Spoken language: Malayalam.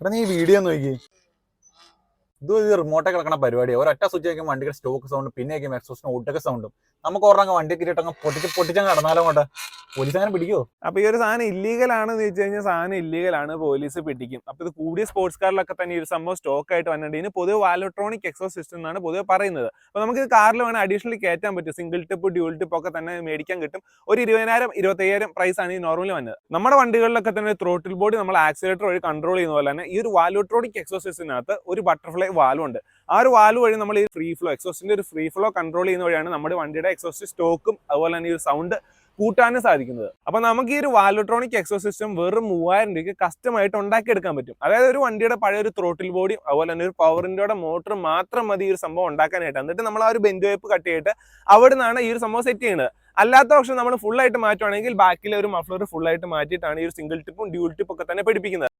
എടാ നീ വീഡിയോ നോക്കി ഇത് ഒരു റിമോട്ടെ കിടക്കണ പരിപാടിയാണ് ഒരൊറ്റ സ്വിച്ച് ആയിരിക്കും വണ്ടിയുടെ സ്റ്റോക്ക് സൗണ്ട് പിന്നെ എക്സോസിന് ഒട്ടൊക്കെ സൗണ്ടും നമുക്ക് ഓർമ്മ വണ്ടി കിട്ടിയിട്ട് പൊട്ടിച്ച് പൊട്ടിച്ചങ്ങ് കടന്നാലോ കൊണ്ട് പോലീസ് അങ്ങനെ പിടിക്കുമോ അപ്പൊ ഈ ഒരു സാധനം ഇല്ലീഗൽ ആണെന്ന് ചോദിച്ചു കഴിഞ്ഞാൽ സാധനം ഇല്ലീഗൽ ആണ് പോലീസ് പിടിക്കും. അപ്പൊ ഇത് കൂടിയ സ്പോർട്സ് കാറിലൊക്കെ തന്നെ ഒരു സംഭവം സ്റ്റോക്ക് ആയിട്ട് വന്നിട്ടുണ്ട്. ഇതിന് പൊതുവെ വാലോട്രോണിക് എക്സോ സിസ്റ്റം എന്നാണ് പൊതുവെ പറയുന്നത്. അപ്പൊ നമുക്ക് ഇത് കാറിൽ വേണം അഡീഷണലി കയറ്റാൻ പറ്റും. സിംഗിൾ ടിപ്പ് ഡ്യൂൾ ടിപ്പ് ഒക്കെ തന്നെ മേടിക്കാൻ കിട്ടും. ഒരു ഇരുപതിനായിരം ഇരുപത്തയ്യായിരം പ്രൈസ് ആണ് ഈ നോർമലി വന്നത്. നമ്മുടെ വണ്ടികളിലൊക്കെ തന്നെ ത്രോട്ടിൽ ബോഡി നമ്മൾ ആക്സിലേറ്റർ വഴി കൺട്രോൾ ചെയ്യുന്ന പോലെ തന്നെ ഈ ഒരു വാലോട്രോണിക് എക്സോ ഒരു ബട്ടർഫ്ലൈ വാൽവ് ഉണ്ട്. ആ ഒരു വാലു വഴി നമ്മൾ ഈ ഫ്രീ ഫ്ലോ എക്സോസ്റ്റിന്റെ ഒരു ഫ്രീ ഫ്ലോ കൺട്രോൾ ചെയ്യുന്ന വഴിയാണ് നമ്മുടെ വണ്ടിയുടെ എക്സോസ്റ്റ് സ്റ്റോക്കും അതുപോലെ തന്നെ ഈ സൗണ്ട് കൂട്ടാനും സാധിക്കുന്നത്. അപ്പൊ നമുക്ക് ഈ ഒരു വാലോട്രോണിക് എക്സോ സിസ്റ്റം വെറും മൂവായിരം രൂപയ്ക്ക് കസ്റ്റമായിട്ട് ഉണ്ടാക്കിയെടുക്കാൻ പറ്റും. അതായത് ഒരു വണ്ടിയുടെ പഴയ ഒരു ത്രോട്ടിൽ ബോഡിയും അതുപോലെ തന്നെ ഒരു പവറിന്റെ മോട്ടർ മാത്രം മതി ഈ ഒരു സംഭവം ഉണ്ടാക്കാനായിട്ട്. എന്നിട്ട് നമ്മൾ ആ ഒരു ബെഞ്ച് വൈപ്പ് കട്ട് ചെയ്തിട്ട് അവിടെ നിന്നാണ് ഈ ഒരു സംഭവം സെറ്റ് ചെയ്യുന്നത്. അല്ലാത്ത പക്ഷം നമ്മൾ ഫുൾ ആയിട്ട് മാറ്റുവാണെങ്കിൽ ബാക്കിലെ ഒരു മഫ്ലർ ഫുൾ ആയിട്ട് മാറ്റിയിട്ടാണ് ഈ ഒരു സിംഗിൾ ടിപ്പും ഡ്യൂൾ ടിപ്പും ഒക്കെ തന്നെ പിടിപ്പിക്കുന്നത്